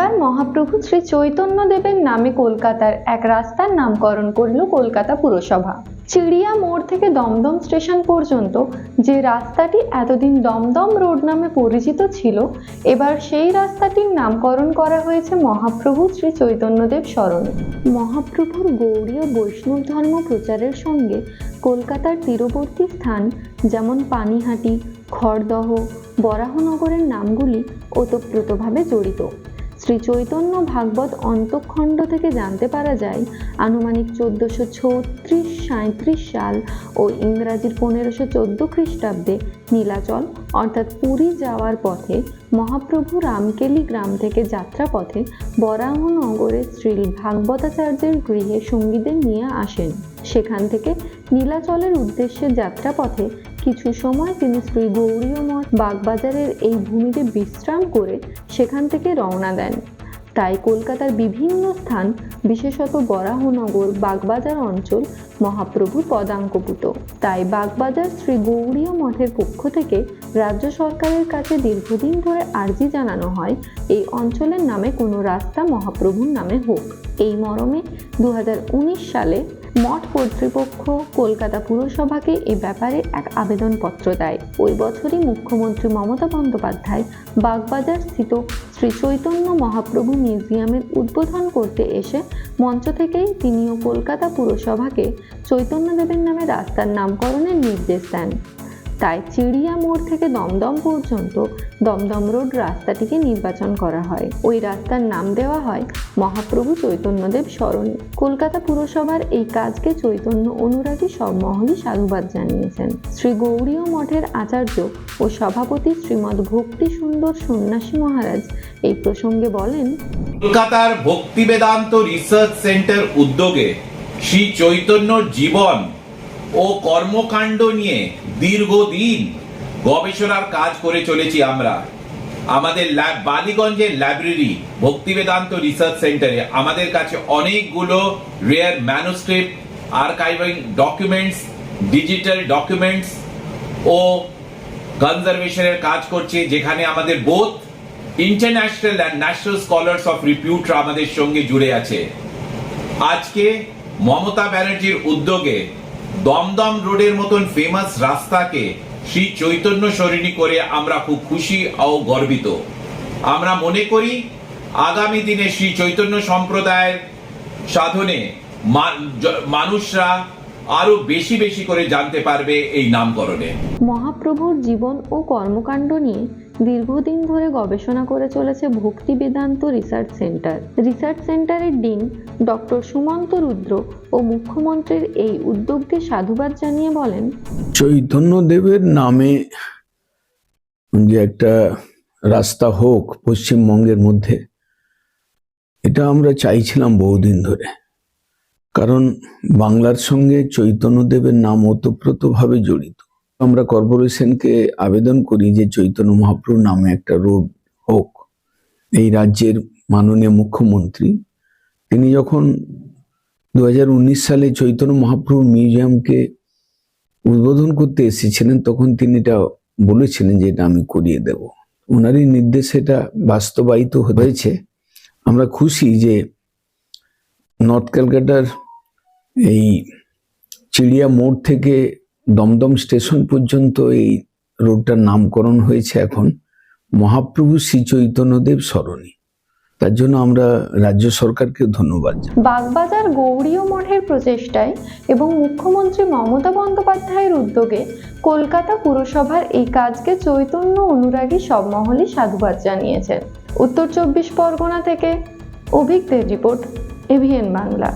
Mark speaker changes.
Speaker 1: এবার মহাপ্রভু শ্রী চৈতন্য দেবের নামে কলকাতার এক রাস্তার নামকরণ করল কলকাতা পুরসভা। চিড়িয়া মোড় থেকে দমদম স্টেশন পর্যন্ত যে রাস্তাটি এতদিন দমদম রোড নামে পরিচিত ছিল, এবার সেই রাস্তাটির নামকরণ করা হয়েছে মহাপ্রভু শ্রী চৈতন্যদেব স্মরণে। মহাপ্রভুর গৌড়ীয় বৈষ্ণব ধর্ম প্রচারের সঙ্গে কলকাতার তীরবর্তী স্থান যেমন পানিহাটি, খড়দহ, বরাহনগরের নামগুলি ওতপ্রোতভাবে জড়িত। শ্রী চৈতন্য ভাগবত অন্তঃখণ্ড থেকে জানতে পারা যায়, আনুমানিক চোদ্দোশো ছত্রিশ সাঁত্রিশ সাল ও ইংরাজির পনেরোশো চোদ্দ খ্রিস্টাব্দে নীলাচল, অর্থাৎ পুরী যাওয়ার পথে মহাপ্রভু রামকেলি গ্রাম থেকে যাত্রা যাত্রাপথে বরাহনগরের শ্রী ভাগবতাচার্যের গৃহে সঙ্গীদের নিয়ে আসেন। সেখান থেকে নীলাচলের উদ্দেশ্যে যাত্রাপথে কিছু সময় তিনি শ্রী গৌরীয় মঠ বাগবাজারের এই ভূমিতে বিশ্রাম করে সেখান থেকে রওনা দেন। তাই কলকাতার বিভিন্ন স্থান, বিশেষত বরাহনগর বাগবাজার অঞ্চল মহাপ্রভুর পদাঙ্কপুত তাই বাগবাজার শ্রী গৌরীয় মঠের পক্ষ থেকে রাজ্য সরকারের কাছে দীর্ঘদিন ধরে আর্জি জানানো হয়, এই অঞ্চলের নামে কোনো রাস্তা মহাপ্রভুর নামে হোক। এই মরমে দু হাজার উনিশ সালে মঠ কর্তৃপক্ষ কলকাতা পুরসভাকে এ ব্যাপারে এক আবেদনপত্র দেয়। ওই বছরই মুখ্যমন্ত্রী মমতা বন্দ্যোপাধ্যায় বাগবাজার স্থিত শ্রী চৈতন্য মহাপ্রভু মিউজিয়ামের উদ্বোধন করতে এসে মঞ্চ থেকেই তিনিও কলকাতা পুরসভাকে চৈতন্যদেবের নামে রাস্তার নামকরণের নির্দেশ দেন। তাই চিড়িয়া মোড় থেকে দমদম পর্যন্ত দমদম রোড রাস্তাটিকে নির্বাচন করা হয়। ওই রাস্তার নাম দেওয়া হয় মহাপ্রভু চৈতন্যদেব স্মরণে। কলকাতা পুরসভার এই কাজকে চৈতন্য অনুরাগী সব মহলই সাধুবাদ জানিয়েছেন। শ্রী গৌরীয় মঠের আচার্য ও সভাপতি শ্রীমৎ ভক্তি সুন্দর সন্ন্যাসী মহারাজ এই প্রসঙ্গে বলেন,
Speaker 2: কলকাতার ভক্তি বেদান্ত রিসার্চ সেন্টার উদ্যোগে শ্রী চৈতন্য জীবন ও কর্মকাণ্ড নিয়ে দীর্ঘদিন গবেষণার কাজ করে চলেছি আমরা। আমাদের ল্যাব, বালিগঞ্জের লাইব্রেরি ভক্তি বেদান্ত রিসার্চ সেন্টারে আমাদের কাছে অনেকগুলো rare manuscript archiving documents digital documents ও কনজারভেশনের কাজ করছে, যেখানে আমাদের বোধ international and national scholars of রিপিউটরা আমাদের সঙ্গে জুড়ে আছে। আজকে মমতা ব্যানার্জির উদ্যোগে দমদম রোডের মতন ফেমাস রাস্তাকে শ্রী চৈতন্য সরণি করে আমরা খুব খুশি ও গর্বিত। আমরা মনে করি, আগামী দিনে শ্রী চৈতন্য সম্প্রদায়ের সাধনে মানুষরা আরও বেশি বেশি করে জানতে পারবে এই নামকরণে।
Speaker 1: মহাপ্রভুর জীবন ও কর্মকাণ্ড নিয়ে দীর্ঘদিন ধরে গবেষণা করে চলেছে Bhakti Vedanta research centre. Research সেন্টারের ডিন ডক্টর সুমন্ত রুদ্র ও মুখ্যমন্ত্রীর এই উদ্যোগকে সাধুবাদ জানিয়ে বলেন
Speaker 3: চৈতন্য দেবের নামে যে একটা রাস্তা হোক পশ্চিমবঙ্গের মধ্যে, এটা আমরা চাইছিলাম বহুদিন ধরে। কারণ বাংলার সঙ্গে চৈতন্য দেবের নাম ওতপ্রোতভাবে জড়িত। আমরা কর্পোরেশনকে আবেদন করি যে চৈতন্য মহাপ্রভু নামে একটা রোড হোক। এই রাজ্যের মাননীয় মুখ্যমন্ত্রী, তিনি যখন দু হাজার উনিশ সালে চৈতন্য মহাপ্রভু মিউজিয়ামকে উদ্বোধন করতে এসেছিলেন, তখন তিনি এটা বলেছিলেন যে এটা আমি করিয়ে দেব। ওনারই নির্দেশে এটা বাস্তবায়িত হয়েছে। আমরা খুশি যে নর্থ ক্যালকাটার এই চিড়িয়া মোড় থেকে দমদম স্টেশন পর্যন্ত এই রোডটার নামকরণ হয়েছে এখন মহাপ্রভু শ্রী চৈতন্যদেব সরণি। তার জন্য আমরা রাজ্য সরকারকে ধন্যবাদ।
Speaker 1: বাগবাজার গৌরীয় মঠের প্রচেষ্টায় এবং মুখ্যমন্ত্রী মমতা বন্দ্যোপাধ্যায়ের উদ্যোগে কলকাতা পুরসভার এই কাজকে চৈতন্য অনুরাগী সব মহলই সাধুবাদ জানিয়েছেন। উত্তর চব্বিশ পরগনা থেকে অভিজ্ঞদের রিপোর্ট, এভিএন বাংলা।